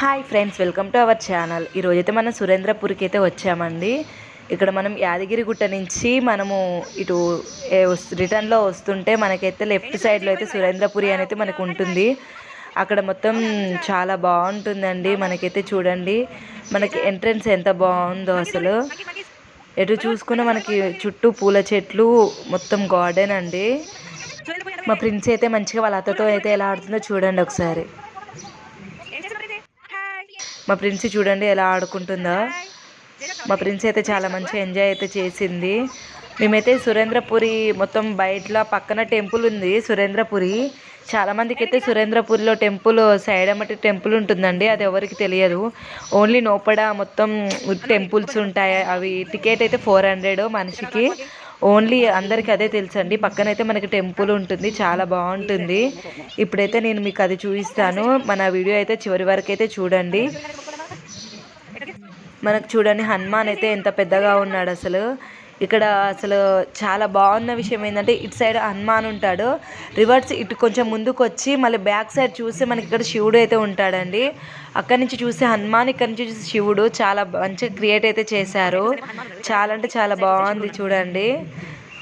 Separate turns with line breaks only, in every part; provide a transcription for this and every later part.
Hi friends welcome to our channel. ఈరోజైతే మనం సురేంద్రపూర్కి అయితే వచ్చామండి. ఇక్కడ మనం యాదగిరిగుట్ట నుంచి మనము ఇటు రిటర్న్లో వస్తుంటే మనకైతే లెఫ్ట్ సైడ్లో అయితే సురేంద్రపురి అనేది మనకు ఉంటుంది. అక్కడ మొత్తం చాలా బాగుంటుందండి. మనకైతే చూడండి. మనకి ఎంట్రన్స్ ఎంత బాగుందో అసలు. ఎటు చూసుకున్న మనకి చుట్టూ పూల చెట్లు మొత్తం గార్డెన్ అండి. మా ప్రిన్స్ అయితే మంచిగా వాళ్ళ అత్తతో అయితే ఎలా ఆడుతుందో చూడండి ఒకసారి. మా ప్రిన్స్ చూడండి ఎలా ఆడుకుంటుందో. మా ప్రిన్స్ అయితే చాలా మంచిగా ఎంజాయ్ అయితే చేసింది. మేమైతే సురేంద్రపురి మొత్తం బయటలో పక్కన టెంపుల్ ఉంది సురేంద్రపురి. చాలామందికి అయితే సురేంద్రపురిలో టెంపుల్ సైడ్ అమ్మటి టెంపుల్ ఉంటుందండి అది ఎవరికి తెలియదు. ఓన్లీ నోపడ మొత్తం టెంపుల్స్ ఉంటాయి అవి టికెట్ అయితే ఫోర్ హండ్రెడ్ మనిషికి. ఓన్లీ అందరికీ అదే తెలుసండి పక్కనైతే మనకి టెంపుల్ ఉంటుంది చాలా బాగుంటుంది. ఇప్పుడైతే నేను మీకు అది చూపిస్తాను మన వీడియో అయితే చివరి వరకు అయితే చూడండి. మనకు చూడండి హనుమాన్ అయితే ఎంత పెద్దగా ఉన్నాడు అసలు. ఇక్కడ అసలు చాలా బాగున్న విషయం ఏంటంటే ఇటు సైడ్ హనుమాన్ ఉంటాడు. రివర్స్ ఇటు కొంచెం ముందుకు వచ్చి మళ్ళీ బ్యాక్ సైడ్ చూస్తే మనకి ఇక్కడ శివుడు అయితే ఉంటాడండి. అక్కడి నుంచి చూస్తే హనుమాన్ ఇక్కడ నుంచి చూసి శివుడు చాలా మంచిగా క్రియేట్ అయితే చేశారు. చాలా అంటే చాలా బాగుంది చూడండి.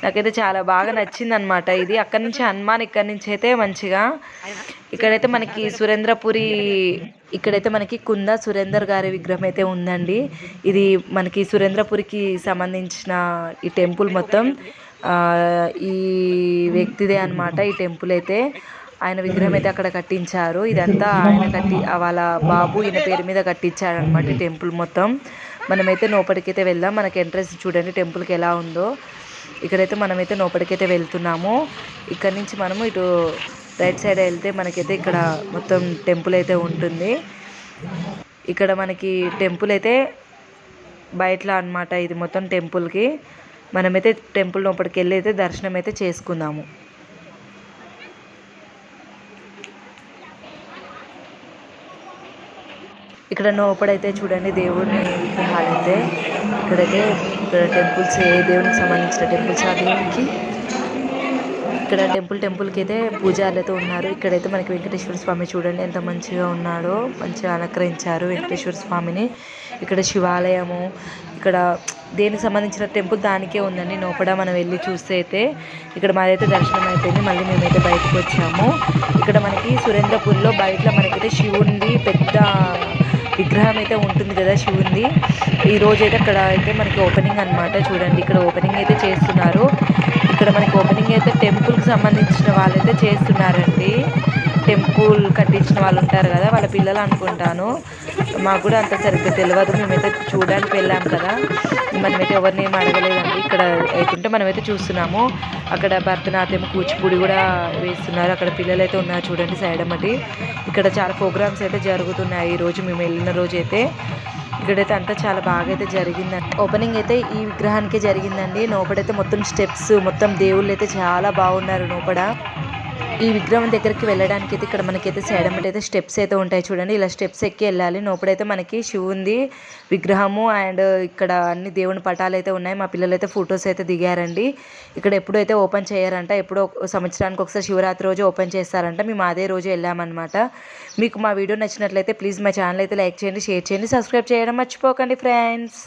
నాకైతే చాలా బాగా నచ్చింది అనమాట ఇది అక్కడి నుంచి హనుమాన్ ఇక్కడి నుంచి అయితే మంచిగా. ఇక్కడైతే మనకి సురేంద్రపురి ఇక్కడైతే మనకి కుంద సురేందర్ గారి విగ్రహం అయితే ఉందండి. ఇది మనకి సురేంద్రపురికి సంబంధించిన ఈ టెంపుల్ మొత్తం. ఈ వ్యక్తిదే అన్నమాట ఈ టెంపుల్ అయితే. ఆయన విగ్రహం అయితే అక్కడ కట్టించారు. ఇదంతా ఆయన కట్టి వాళ్ళ బాబు ఈయన పేరు మీద కట్టించాడు అనమాట ఈ టెంపుల్ మొత్తం. మనమైతే లోపలికైతే వెళ్దాం. మనకి ఎంట్రెన్స్ చూడండి టెంపుల్కి ఎలా ఉందో. ఇక్కడైతే మనమైతే లోపలికైతే వెళ్తున్నాము. ఇక్కడ నుంచి మనము ఇటు రైట్ సైడ్ వెళ్తే మనకైతే ఇక్కడ మొత్తం టెంపుల్ అయితే ఉంటుంది. ఇక్కడ మనకి టెంపుల్ అయితే బయటలో అన్నమాట. ఇది మొత్తం టెంపుల్కి. మనమైతే టెంపుల్ లోపలికి వెళ్ళి అయితే దర్శనం అయితే చేసుకుందాము. ఇక్కడ లోపడైతే చూడండి దేవుని విగ్రహాలు అయితే ఇక్కడైతే ఇక్కడ టెంపుల్స్ ఏ దేవునికి సంబంధించిన టెంపుల్స్ ఆ దేవునికి. ఇక్కడ టెంపుల్ టెంపుల్కి అయితే పూజారులతో ఉన్నారు. ఇక్కడైతే మనకి వెంకటేశ్వర స్వామి చూడండి ఎంత మంచిగా ఉన్నాడో. మంచిగా అలంకరించారు వెంకటేశ్వర స్వామిని. ఇక్కడ శివాలయము ఇక్కడ దేనికి సంబంధించిన టెంపుల్ దానికే ఉందండి. లోపల మనం వెళ్ళి చూస్తే అయితే ఇక్కడ మాదైతే దర్శనం అయిపోయింది మళ్ళీ మేమైతే బయటకు వచ్చాము. ఇక్కడ మనకి సురేంద్రపూర్లో బయట మనకైతే శివుడి పెద్ద విగ్రహం అయితే ఉంటుంది కదా శివుంది ఈ రోజు అయితే అక్కడ అయితే మనకి ఓపెనింగ్ అన్నమాట. చూడండి ఇక్కడ ఓపెనింగ్ అయితే చేస్తున్నారు. ఇక్కడ మనకి ఓపెనింగ్ అయితే టెంపుల్కి సంబంధించిన వాళ్ళైతే చేస్తున్నారండి. టెంపుల్ కట్టించిన వాళ్ళు ఉంటారు కదా వాళ్ళ పిల్లలు అనుకుంటాను. మాకు కూడా అంత సరిగ్గా తెలియదు మేమైతే చూడడానికి వెళ్ళాం కదా. మనమైతే ఎవరిని ఏం అడగలేదండి. ఇక్కడ అయితే మనమైతే చూస్తున్నాము. అక్కడ భరతనాట్యం కూచిపూడి కూడా వేస్తున్నారు. అక్కడ పిల్లలు అయితే ఉన్నారు చూడండి సైడ్ అమ్మటి ఇక్కడ చాలా ప్రోగ్రామ్స్ అయితే జరుగుతున్నాయి. ఈ రోజు మేము వెళ్ళిన రోజు అయితే ఇక్కడైతే అంతా చాలా బాగా అయితే జరిగిందండి. ఓపెనింగ్ అయితే ఈ విగ్రహానికే జరిగిందండి. లోపడైతే మొత్తం స్టెప్స్ మొత్తం దేవుళ్ళు అయితే చాలా బాగున్నారు నోపడ. ఈ విగ్రహం దగ్గరికి వెళ్ళడానికి అయితే ఇక్కడ మనకైతే సైడ్ అమ్మటి అయితే స్టెప్స్ అయితే ఉంటాయి చూడండి. ఇలా స్టెప్స్ ఎక్కి వెళ్ళాలి. లోపడైతే మనకి శివుంది విగ్రహము అండ్ ఇక్కడ అన్ని దేవుని పటాలు అయితే ఉన్నాయి. మా పిల్లలు అయితే ఫొటోస్ అయితే దిగారండి. ఇక్కడ ఎప్పుడైతే ఓపెన్ చేయరంట ఎప్పుడో ఒక సంవత్సరానికి ఒకసారి శివరాత్రి రోజు ఓపెన్ చేస్తారంట. మేము అదే రోజు వెళ్ళామన్నమాట. మీకు మా వీడియో నచ్చినట్లయితే ప్లీజ్ మా ఛానల్ అయితే లైక్ చేయండి షేర్ చేయండి సబ్స్క్రైబ్ చేయడం మర్చిపోకండి ఫ్రెండ్స్.